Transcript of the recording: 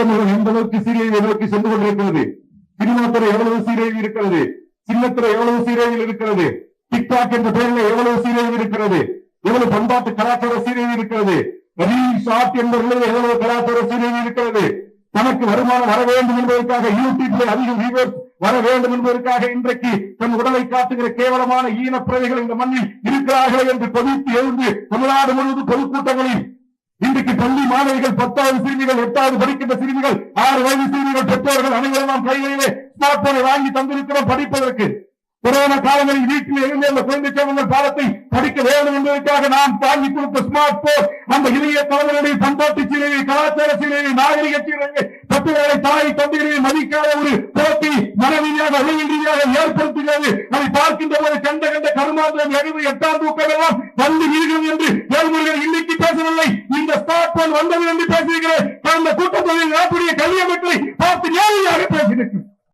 சமூகம் எந்த அளவுக்கு சீரழிவை நோக்கி சென்று கொண்டிருக்கிறது? சினிமாத்துறை எவ்வளவு சீரழிவு இருக்கிறது? சின்னத்துறை எவ்வளவு சீரழிவில் இருக்கிறது? டிக்டாக் என்ற பெயரில் எவ்வளவு சீரழிவு இருக்கிறது? எவ்வளவு பண்பாட்டு கலாச்சார சீரழிவு இருக்கிறது? ரீல் ஷார்ட் என்ற எவ்வளவு கலாச்சார சீரழிவு இருக்கிறது? தனக்கு வருமானம் வர வேண்டும் என்பதற்காக யூடியூப்ல அதிக வியூவர்ஸ் வர வேண்டும் என்பதற்காக இன்றைக்கு தன் உடலை காட்டுகிற கேவலமான ஈன ஈனப்பிறவைகள் இந்த மண்ணில் இருக்கிறார்கள் என்று கொதித்து எழுந்து தமிழ்நாடு முழுவதும் பொதுக்கூட்டங்களில் இன்றைக்கு பள்ளி மாணவிகள் பத்தாவது சிறுமிகள் எட்டாவது படிக்கின்ற சிறுமிகள் ஆறு வயது சிறுமிகள் பெற்றோர்கள் அனைவரும் நாம் கைகளிலே ஸ்மார்ட் போனை வாங்கி தந்திருக்கிறோம் படிப்பதற்கு. கொரோனா காலங்களில் வீட்டில் இருந்து அந்த குழந்தை சேவங்கள் பாடத்தை படிக்க வேண்டும் என்பதற்காக நாம் வாங்கி கொடுத்த ஸ்மார்ட் போன் அந்த இளைய தலைவருடைய பண்பாட்டு சீரழிவை கலாச்சார சீரழிவை நாகரிக சீரழிவை பட்டுகளை தாய் தந்தைகளை மதிக்காத ஒரு போட்டி மனரீதியாக உளவியல் ரீதியாக ஏற்படுத்துகிறது. அதை பார்க்கின்ற போது கண்ட கண்ட கருமாந்திரம் எழுது எட்டாம் தூக்கம் எல்லாம் வந்து வீழ்கிறது என்று இந்த வந்தது என்று பேசியிருக்கிறேன். கடந்த கூட்டத்தொகையில் நாட்டுடைய கல்வி அமைப்பை